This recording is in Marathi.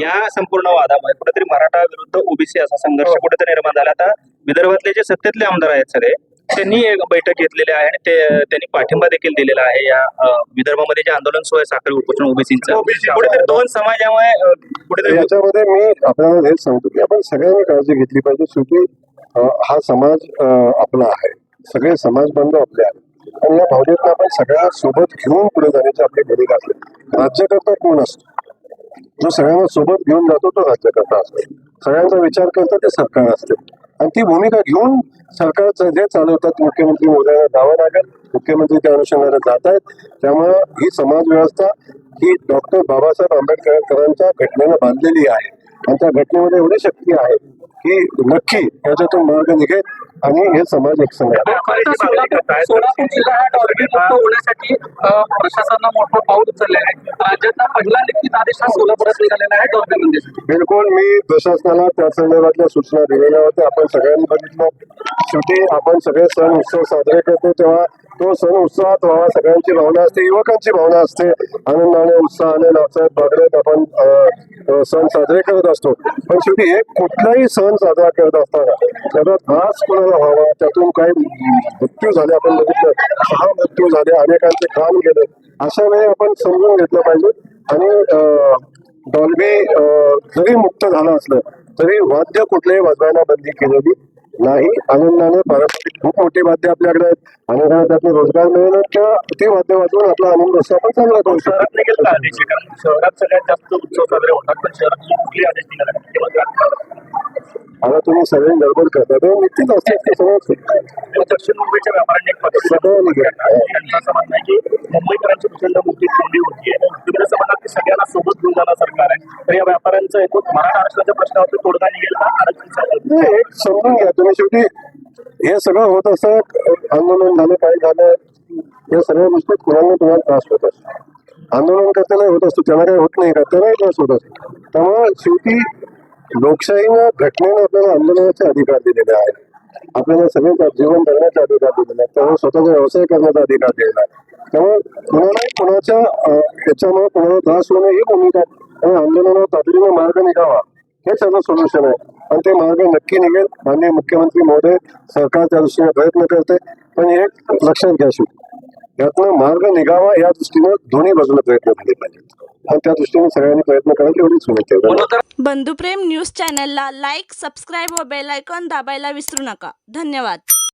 या संपूर्ण वादामुळे कुठेतरी मराठा विरुद्ध ओबीसी असा संघर्ष कुठेतरी निर्माण झाला. आता विदर्भातले जे सत्तेतले आमदार आहेत सगळे त्यांनी एक बैठक घेतलेली आहे आणि ते त्यांनी पाठिंबा देखील दिलेला आहे या विदर्भामध्ये जे आंदोलन सुरू आहे साखळी उपोषण ओबीसीचं. कुठेतरी दोन समाजामुळे कुठेतरी याच्यामध्ये मी आपल्याला हेच सांगतो की आपण सगळ्यांनी काळजी घेतली पाहिजे शेवटी हा समाज आपला आहे. सगळे समाज बांधव आपले आहेत. आणि या भावनेतनं आपण सगळ्यांना सोबत घेऊन पुढे जाण्याची आपली भूमिका असते. राज्यकर्ता कोण असतो? जो सगळ्यांना सोबत घेऊन जातो तो राज्यकर्ता असतो. सगळ्यांचा विचार करतं ते सरकार असते. आणि ती भूमिका घेऊन सरकारचं जे चालवतात मुख्यमंत्री मोदयांना जावं लागेल. मुख्यमंत्री त्या अनुषंगाने जात आहेत. त्यामुळं ही समाज व्यवस्था ही डॉक्टर बाबासाहेब आंबेडकरांच्या घटनेनं बांधलेली आहे. आणि त्या घटनेमध्ये एवढी शक्ती आहे की नक्की याच्यातून मार्ग निघेल. आणि हे समाज एक संघ सोलापूर जिल्हा हा मुक्त होण्यासाठी प्रशासनानं मोठं पाऊल उचलले आहे. राज्यातला पहिला लिखित आदेश हा सोलापुरात निघालेला आहे बिलकुल मी प्रशासनाला त्या संदर्भातल्या सूचना दिलेल्या होत्या. आपण सगळ्यांनी बघितलं. शेवटी आपण सगळे सण उत्सव साजरे करतो तेव्हा तो सण उत्सवात व्हावा सगळ्यांची भावना असते युवकांची भावना असते. आनंदाने उत्साहाने नाचत बागडत आपण सण साजरे करत असतो. पण शेवटी एक कुठलाही सण साजरा करत असताना त्याचा त्रास कोणाला व्हावा त्यातून काही मृत्यू झाले आपण बघितलं सहा मृत्यू झाले अनेकांचे काम गेले. अशा वेळी आपण समजून घेतलं पाहिजे. आणि डॉल्बी जरी मुक्त झालं असलं तरी वाद्य कुठल्याही वाजवायला बंदी केलेली नाही. आनंदाने पारंपरिक खूप मोठी वाद्य आपल्याकडे आहेत. अनेकांना त्यातून रोजगार मिळेल किंवा ते वाद्य वाजवून आपला आनंद असतो आपण चांगला करू शहरात शहरात सगळ्यात जास्त उत्सव साजरे होतात पण शहरात आदेश निघाले नाही. ते मात्र आता तुम्ही सगळे गडबड करता. ते निश्चित असते ते सगळं दक्षिण मुंबईच्या व्यापाऱ्यांनी सगळं त्यांचं असं म्हणणं आहे की मुंबईकरांची प्रचंड मोठी कोंडी होतीये तुम्ही जसं म्हणा की सगळ्यांना सोबत घेऊन जाणार सरकार आहे. तर या व्यापाऱ्यांचं एकूण मराठा आरक्षणाच्या प्रश्नावरती तोडगा निघेल का? आरक्षण एक समजून घ्या. तुम्ही शेवटी हे सगळं होत असं आंदोलन झालं काय झालं या सगळ्या गोष्टीत कुणाला तुम्हाला त्रास होत असतो. आंदोलन करताना होत असतो. त्यांना काही होत नाही का? त्यांनाही त्रास होत असतो. त्यामुळे शेवटी लोकशाहीनं घटनेनं आपल्याला आंदोलनाचे अधिकार दिलेले आहेत. आपल्याला सगळे जीवन जगण्याचा अधिकार दिलेला आहे त्यामुळे स्वतःचा व्यवसाय करण्याचा अधिकार दिलेला आहे. त्यामुळे कुणालाही कोणाच्या ह्याच्यामुळे कोणाला त्रास होऊ नये ही भूमिका आणि आंदोलनावर तातडीने मार्ग निघावा. हे त्याचं सोल्युशन आहे. आणि ते मार्ग नक्की निघेल. माननीय मुख्यमंत्री महोदय सरकार त्या दृष्टीने प्रयत्न करते पण हे लक्षात घ्या यातनं मार्ग निघावा या दृष्टीनं दोन्ही बाजूला प्रयत्न झाले पाहिजेत. आणि त्या दृष्टीने सगळ्यांनी प्रयत्न करायला एवढीच विनंती आहे. बंधुप्रेम न्यूज चॅनलला लाईक सबस्क्राईब व बेल आयकॉन दाबायला विसरू नका. धन्यवाद.